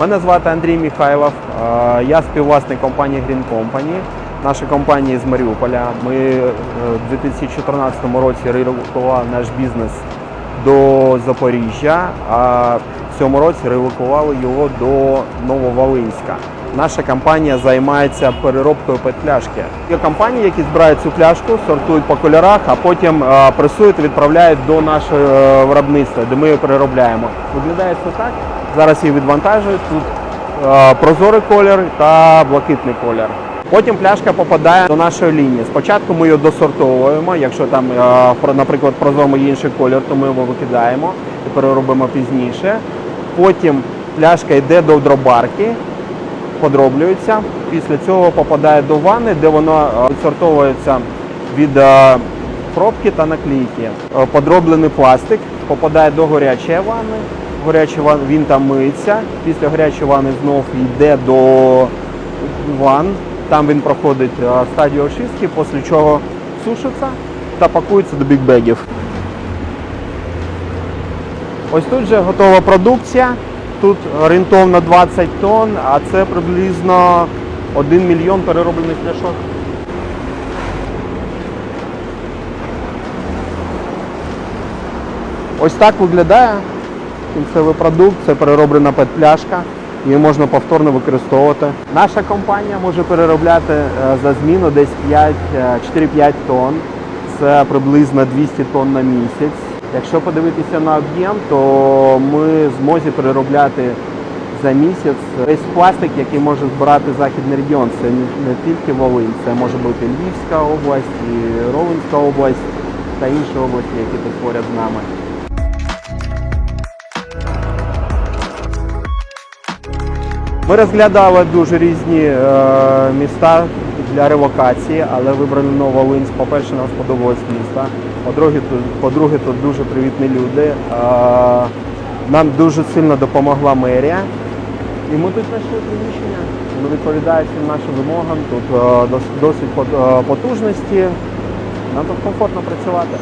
Мене звати Андрій Міхайлов. Е, Я співвласник компанії Green Company. Наша компанія з Маріуполя. Ми е, в 2014 році релокували наш бізнес до Запоріжжя, а в цьому році релокували його до Нововолинська. Наша компанія займається переробкою петляшки. Є компанії, які збирають цю пляшку, сортують по кольорах, а потім е, пресують і відправляють до нашого е, виробництва, де ми її переробляємо. Виглядає це так. Зараз її відвантажують. Тут прозорий колір та блакитний колір. Потім пляшка попадає до нашої лінії. Спочатку ми її досортовуємо. Якщо там, е, наприклад, прозорий інший колір, то ми його викидаємо і переробимо пізніше. Потім пляшка йде до дробарки, подроблюється. Після цього попадає до ванни, де воно е, відсортовується від е, пробки та наклейки. Е, Подроблений пластик попадає до гарячої ванни. Гаряча ван- він там миється. Після гарячої ванни знов йде до ван. Там він проходить е, стадію очистки, після чого сушиться та пакується до бікбегів. Ось тут вже готова продукція. Тут орієнтовно 20 тонн, а це приблизно 1 мільйон перероблених пляшок. Ось так виглядає кінцевий продукт, це перероблена петпляшка. Її можна повторно використовувати. Наша компанія може переробляти е, за зміну десь 5, е, 4-5 тонн. Це приблизно 200 тонн на місяць. Якщо подивитися на об'єм, то ми змозі переробляти за місяць весь пластик, який може збирати західний регіон. Це не тільки Волинь, це може бути Львівська область, і Ровенська область та інші області, які тут поряд з нами. Ми розглядали дуже різні е, міста для релокації, але вибрали Новолинськ. По-перше, нам сподобалось місто. По-друге, тут, по-друге, тут дуже привітні люди. Е, нам дуже сильно допомогла мерія. І ми тут знайшли приміщення. Воно відповідає всім нашим вимогам. Тут е, досить е, потужності. Нам тут комфортно працювати.